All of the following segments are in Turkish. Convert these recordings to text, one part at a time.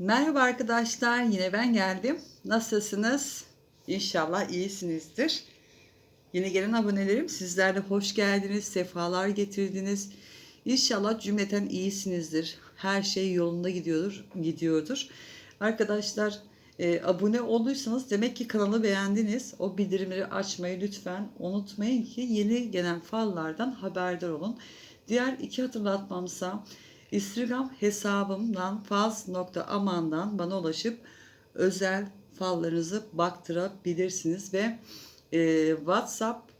Merhaba arkadaşlar, yine ben geldim. Nasılsınız? İnşallah iyisinizdir. Yeni gelen abonelerim sizler de hoş geldiniz, sefalar getirdiniz. İnşallah cümleten iyisinizdir. Her şey yolunda gidiyordur. gidiyordur. Arkadaşlar e, abone olduysanız demek ki kanalı beğendiniz. O bildirimleri açmayı lütfen unutmayın ki yeni gelen fallardan haberdar olun. Diğer iki hatırlatmamsa Instagram hesabımdan faz.amandan bana ulaşıp özel fallarınızı baktırabilirsiniz ve e, WhatsApp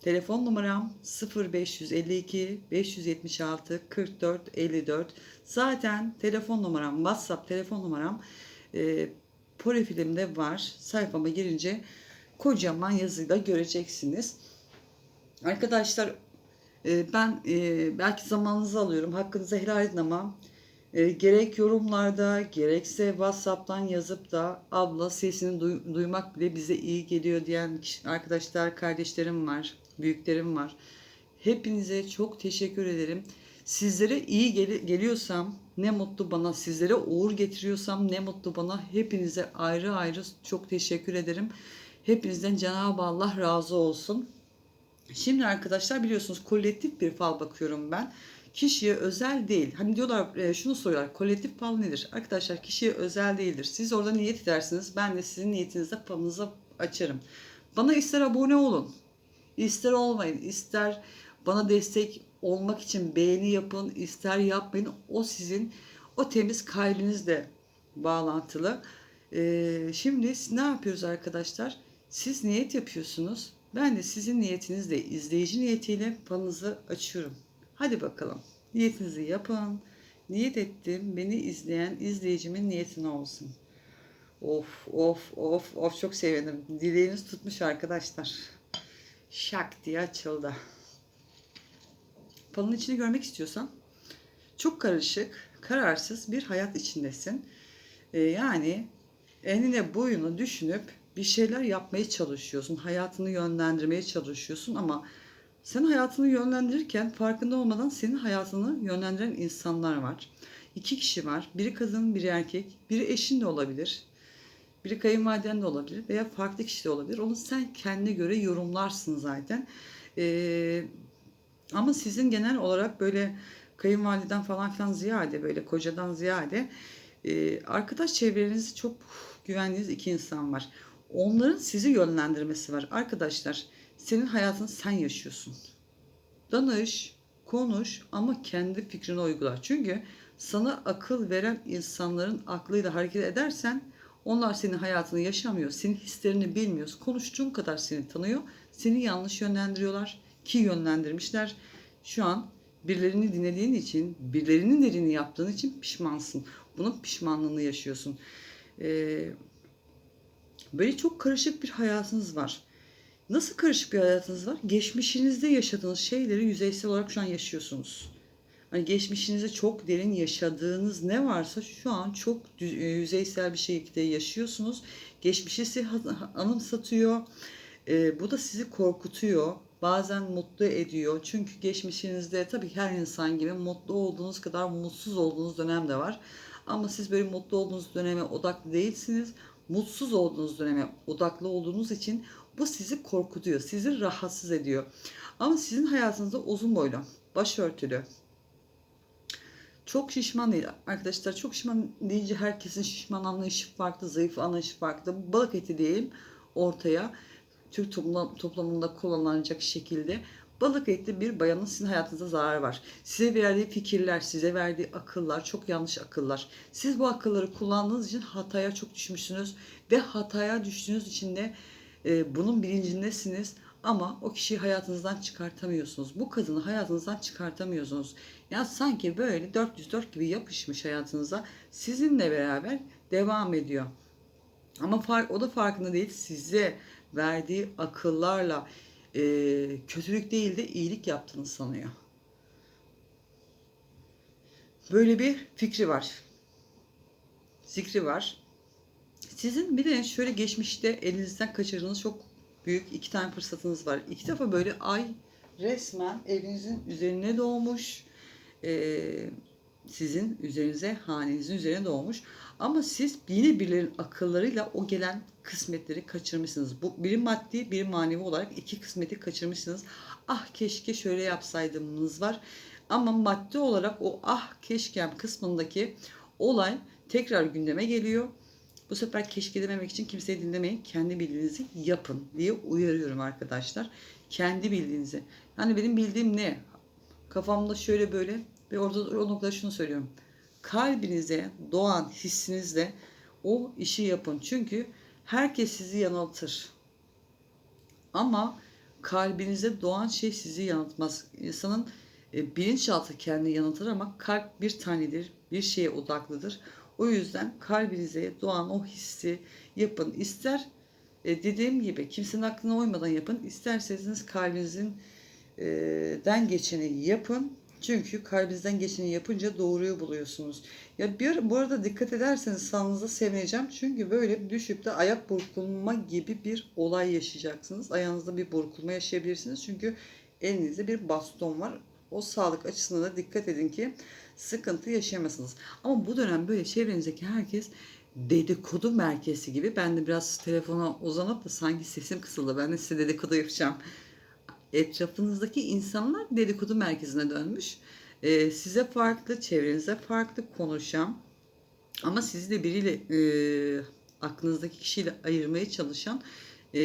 telefon numaram 0552 576 44 54 zaten telefon numaram WhatsApp telefon numaram e, profilimde var sayfama girince kocaman yazıyla göreceksiniz. Arkadaşlar e, ben e, belki zamanınızı alıyorum. Hakkınızı helal edin ama e, gerek yorumlarda gerekse WhatsApp'tan yazıp da abla sesini duy- duymak bile bize iyi geliyor diyen arkadaşlar, kardeşlerim var, büyüklerim var. Hepinize çok teşekkür ederim. Sizlere iyi gel- geliyorsam ne mutlu bana, sizlere uğur getiriyorsam ne mutlu bana. Hepinize ayrı ayrı çok teşekkür ederim. Hepinizden Cenab-ı Allah razı olsun. Şimdi arkadaşlar biliyorsunuz kolektif bir fal bakıyorum ben. Kişiye özel değil. Hani diyorlar e, şunu soruyorlar. Kolektif fal nedir? Arkadaşlar kişiye özel değildir. Siz orada niyet edersiniz. Ben de sizin niyetinizde falınızı açarım. Bana ister abone olun. ister olmayın. ister bana destek olmak için beğeni yapın. ister yapmayın. O sizin o temiz kalbinizle bağlantılı. Ee, şimdi ne yapıyoruz arkadaşlar? Siz niyet yapıyorsunuz. Ben de sizin niyetinizle, izleyici niyetiyle falınızı açıyorum. Hadi bakalım. Niyetinizi yapın. Niyet ettim. Beni izleyen izleyicimin niyetine olsun. Of of of of çok sevindim. Dileğiniz tutmuş arkadaşlar. Şak diye açıldı. Falın içini görmek istiyorsan çok karışık, kararsız bir hayat içindesin. Ee, yani enine boyunu düşünüp bir şeyler yapmaya çalışıyorsun. Hayatını yönlendirmeye çalışıyorsun ama sen hayatını yönlendirirken farkında olmadan senin hayatını yönlendiren insanlar var. İki kişi var. Biri kadın, biri erkek. Biri eşin de olabilir. Biri kayınvaliden de olabilir veya farklı kişi de olabilir. Onu sen kendine göre yorumlarsın zaten. Ee, ama sizin genel olarak böyle kayınvaliden falan filan ziyade böyle kocadan ziyade e, arkadaş çevrenizi çok güvendiğiniz iki insan var. Onların sizi yönlendirmesi var. Arkadaşlar senin hayatını sen yaşıyorsun. Danış, konuş ama kendi fikrini uygula. Çünkü sana akıl veren insanların aklıyla hareket edersen onlar senin hayatını yaşamıyor. Senin hislerini bilmiyor. Konuştuğun kadar seni tanıyor. Seni yanlış yönlendiriyorlar ki yönlendirmişler. Şu an birilerini dinlediğin için, birilerinin dediğini yaptığın için pişmansın. Bunun pişmanlığını yaşıyorsun. Ee, böyle çok karışık bir hayatınız var. Nasıl karışık bir hayatınız var? Geçmişinizde yaşadığınız şeyleri yüzeysel olarak şu an yaşıyorsunuz. Hani geçmişinizde çok derin yaşadığınız ne varsa şu an çok e, yüzeysel bir şekilde yaşıyorsunuz. Geçmişi anımsatıyor. Ee, bu da sizi korkutuyor. Bazen mutlu ediyor. Çünkü geçmişinizde tabii her insan gibi mutlu olduğunuz kadar mutsuz olduğunuz dönem de var. Ama siz böyle mutlu olduğunuz döneme odaklı değilsiniz. Mutsuz olduğunuz döneme odaklı olduğunuz için bu sizi korkutuyor, sizi rahatsız ediyor. Ama sizin hayatınızda uzun boylu, başörtülü, çok şişman değil. Arkadaşlar çok şişman deyince herkesin şişman anlayışı farklı, zayıf anlayışı farklı. Balık eti diyeyim ortaya. Türk toplum- toplumunda kullanılacak şekilde balık etli bir bayanın sizin hayatınıza zararı var. Size verdiği fikirler, size verdiği akıllar çok yanlış akıllar. Siz bu akılları kullandığınız için hataya çok düşmüşsünüz ve hataya düştüğünüz için de e, bunun bilincindesiniz ama o kişiyi hayatınızdan çıkartamıyorsunuz. Bu kadını hayatınızdan çıkartamıyorsunuz. Ya sanki böyle 404 gibi yapışmış hayatınıza sizinle beraber devam ediyor. Ama fark, o da farkında değil. Size verdiği akıllarla e, kötülük değil de iyilik yaptığını sanıyor. Böyle bir fikri var. Zikri var. Sizin bir de şöyle geçmişte elinizden kaçırdığınız çok büyük iki tane fırsatınız var. İki defa böyle ay resmen evinizin üzerine doğmuş. Ee, sizin üzerinize, hanenizin üzerine doğmuş. Ama siz yine birilerinin akıllarıyla o gelen kısmetleri kaçırmışsınız. Bu biri maddi, biri manevi olarak iki kısmeti kaçırmışsınız. Ah keşke şöyle yapsaydımınız var. Ama maddi olarak o ah keşkem kısmındaki olay tekrar gündeme geliyor. Bu sefer keşke dememek için kimseyi dinlemeyin. Kendi bildiğinizi yapın diye uyarıyorum arkadaşlar. Kendi bildiğinizi. Yani benim bildiğim ne? Kafamda şöyle böyle ve orada o noktada şunu söylüyorum. Kalbinize doğan hissinizle o işi yapın. Çünkü herkes sizi yanıltır. Ama kalbinize doğan şey sizi yanıltmaz. İnsanın e, bilinçaltı kendini yanıltır ama kalp bir tanedir, bir şeye odaklıdır. O yüzden kalbinize doğan o hissi yapın. İster e, dediğim gibi kimsenin aklına uymadan yapın. İsterseniz kalbinizin e, den geçeni yapın. Çünkü kalbinizden geçeni yapınca doğruyu buluyorsunuz. Ya bir bu arada dikkat ederseniz sağınıza sevineceğim. Çünkü böyle düşüp de ayak burkulma gibi bir olay yaşayacaksınız. Ayağınızda bir burkulma yaşayabilirsiniz. Çünkü elinizde bir baston var. O sağlık açısından da dikkat edin ki sıkıntı yaşayamasınız. Ama bu dönem böyle çevrenizdeki herkes dedikodu merkezi gibi. Ben de biraz telefona uzanıp da sanki sesim kısıldı. Ben de size dedikodu yapacağım. Etrafınızdaki insanlar dedikodu merkezine dönmüş. Ee, size farklı, çevrenize farklı konuşan ama sizi de biriyle e, aklınızdaki kişiyle ayırmaya çalışan e,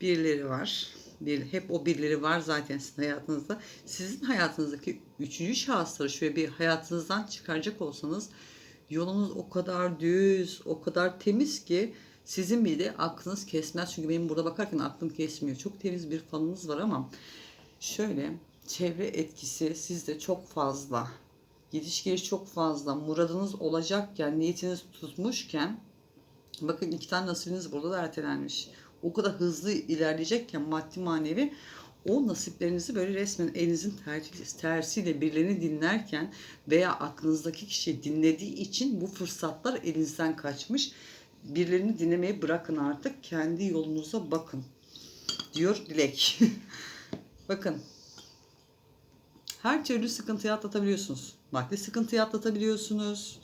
birileri var. Bir, hep o birileri var zaten sizin hayatınızda. Sizin hayatınızdaki üçüncü şahısları şöyle bir hayatınızdan çıkaracak olsanız yolunuz o kadar düz, o kadar temiz ki sizin bir de aklınız kesmez. Çünkü benim burada bakarken aklım kesmiyor. Çok temiz bir fanınız var ama şöyle çevre etkisi sizde çok fazla. Gidiş geliş çok fazla. Muradınız olacakken, niyetiniz tutmuşken bakın iki tane nasibiniz burada da ertelenmiş. O kadar hızlı ilerleyecekken maddi manevi o nasiplerinizi böyle resmen elinizin tersi, tersiyle birilerini dinlerken veya aklınızdaki kişi dinlediği için bu fırsatlar elinizden kaçmış. Birilerini dinlemeyi bırakın artık. Kendi yolunuza bakın. Diyor Dilek. bakın. Her türlü sıkıntıyı atlatabiliyorsunuz. Maddi sıkıntıyı atlatabiliyorsunuz.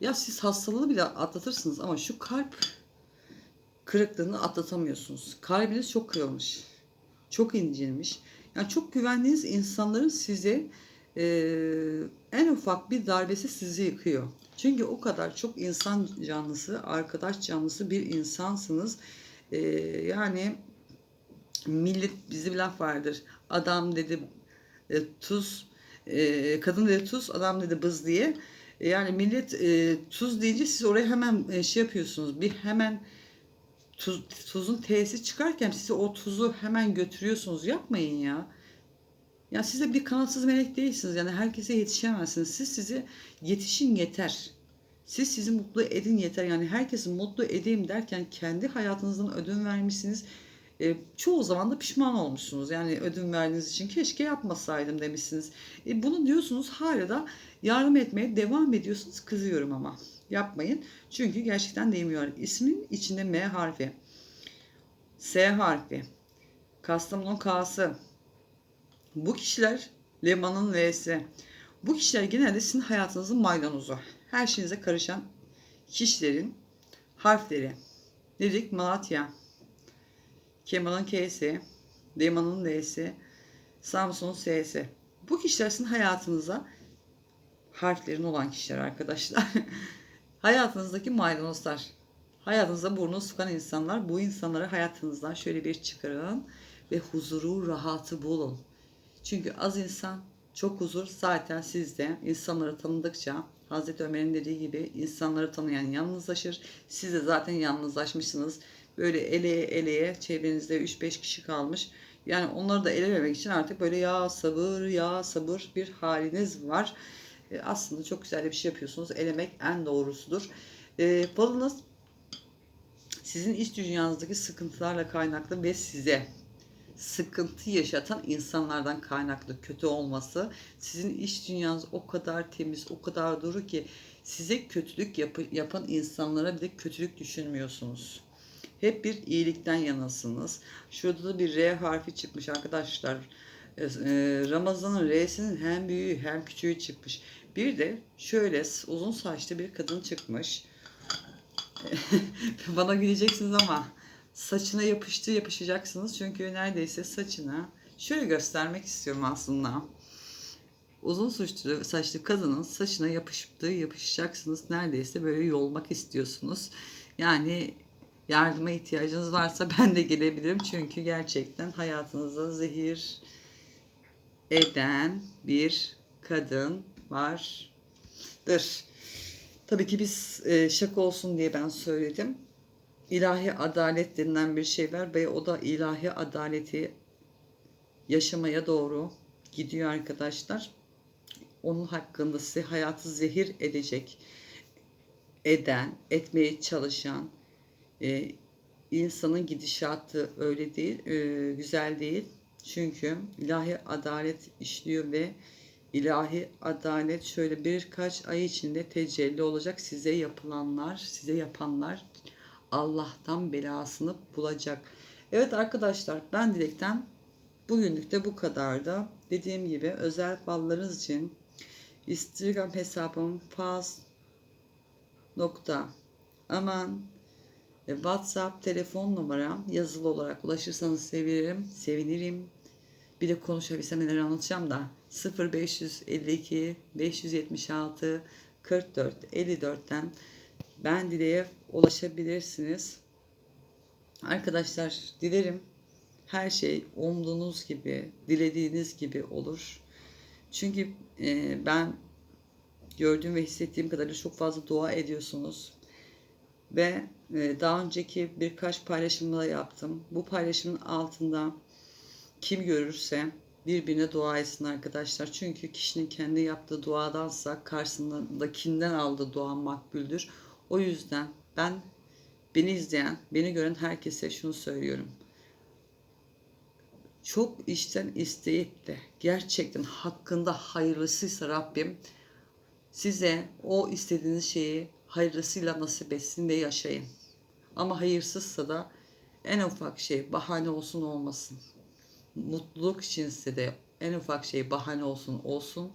Ya siz hastalığı bile atlatırsınız ama şu kalp kırıklığını atlatamıyorsunuz. Kalbiniz çok kırılmış. Çok incinmiş. Yani çok güvendiğiniz insanların size e, en ufak bir darbesi sizi yıkıyor. Çünkü o kadar çok insan canlısı, arkadaş canlısı bir insansınız. E, yani millet bizi bir laf vardır. Adam dedi e, tuz, e, kadın dedi tuz, adam dedi bız diye. E, yani millet e, tuz deyince siz oraya hemen e, şey yapıyorsunuz. Bir hemen tuz, tuzun T'si çıkarken siz o tuzu hemen götürüyorsunuz. Yapmayın ya. Ya siz de bir kanatsız melek değilsiniz. Yani herkese yetişemezsiniz. Siz sizi yetişin yeter. Siz sizi mutlu edin yeter. Yani herkesi mutlu edeyim derken kendi hayatınızdan ödün vermişsiniz. E, çoğu zaman da pişman olmuşsunuz. Yani ödün verdiğiniz için keşke yapmasaydım demişsiniz. E, bunu diyorsunuz hala da yardım etmeye devam ediyorsunuz. Kızıyorum ama yapmayın. Çünkü gerçekten değmiyor. İsmin içinde M harfi. S harfi. Kastamonu K'sı. Bu kişiler Leman'ın L'si. Bu kişiler genelde sizin hayatınızın maydanozu. Her şeyinize karışan kişilerin harfleri. Dedik Malatya. Kemal'ın K'si. Leman'ın L'si. Samsun'un S'si. Bu kişiler sizin hayatınıza harflerin olan kişiler arkadaşlar. Hayatınızdaki maydanozlar. Hayatınıza burnu sıkan insanlar. Bu insanları hayatınızdan şöyle bir çıkarın ve huzuru, rahatı bulun. Çünkü az insan, çok huzur zaten sizde. İnsanları tanıdıkça Hazreti Ömer'in dediği gibi insanları tanıyan yalnızlaşır. Siz de zaten yalnızlaşmışsınız. Böyle eleye eleye çevrenizde 3-5 kişi kalmış. Yani onları da elememek için artık böyle ya sabır ya sabır bir haliniz var. E, aslında çok güzel bir şey yapıyorsunuz. Elemek en doğrusudur. E, balınız sizin iç dünyanızdaki sıkıntılarla kaynaklı ve size sıkıntı yaşatan insanlardan kaynaklı kötü olması sizin iç dünyanız o kadar temiz, o kadar duru ki size kötülük yap- yapan insanlara bir de kötülük düşünmüyorsunuz. Hep bir iyilikten yanasınız. Şurada da bir R harfi çıkmış arkadaşlar. e, Ramazan'ın R'sinin hem büyüğü hem küçüğü çıkmış. Bir de şöyle uzun saçlı bir kadın çıkmış. Bana güleceksiniz ama saçına yapıştı yapışacaksınız. Çünkü neredeyse saçına şöyle göstermek istiyorum aslında. Uzun saçlı, saçlı kadının saçına yapıştı yapışacaksınız. Neredeyse böyle yolmak istiyorsunuz. Yani yardıma ihtiyacınız varsa ben de gelebilirim. Çünkü gerçekten hayatınıza zehir eden bir kadın vardır. Tabii ki biz e, şaka olsun diye ben söyledim. İlahi adalet denilen bir şey var ve o da ilahi adaleti yaşamaya doğru gidiyor arkadaşlar. Onun hakkında size hayatı zehir edecek, eden, etmeye çalışan e, insanın gidişatı öyle değil, e, güzel değil. Çünkü ilahi adalet işliyor ve ilahi adalet şöyle birkaç ay içinde tecelli olacak. Size yapılanlar, size yapanlar Allah'tan belasını bulacak. Evet arkadaşlar ben Dilek'ten bugünlük de bu kadardı. Dediğim gibi özel ballarınız için Instagram hesabım faz nokta aman ve WhatsApp telefon numaram yazılı olarak ulaşırsanız sevinirim, sevinirim. Bir de konuşabilsem neler anlatacağım da 0552 576 44 54'ten ben Dile'ye ulaşabilirsiniz. Arkadaşlar dilerim her şey umduğunuz gibi, dilediğiniz gibi olur. Çünkü e, ben gördüğüm ve hissettiğim kadarıyla çok fazla dua ediyorsunuz. Ve e, daha önceki birkaç paylaşımda yaptım. Bu paylaşımın altında kim görürse birbirine dua etsin arkadaşlar. Çünkü kişinin kendi yaptığı duadansa karşısındakinden aldığı dua makbuldür. O yüzden ben beni izleyen, beni gören herkese şunu söylüyorum. Çok içten isteyip de gerçekten hakkında hayırlısıysa Rabbim size o istediğiniz şeyi hayırlısıyla nasip etsin ve yaşayın. Ama hayırsızsa da en ufak şey bahane olsun olmasın. Mutluluk içinse de en ufak şey bahane olsun olsun.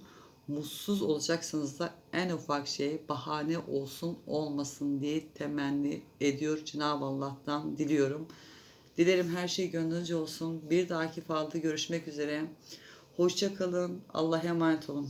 Mutsuz olacaksanız da en ufak şey bahane olsun olmasın diye temenni ediyor Cenab-ı Allah'tan diliyorum. Dilerim her şey gönlünüzce olsun. Bir dahaki falda görüşmek üzere. Hoşça kalın. Allah'a emanet olun.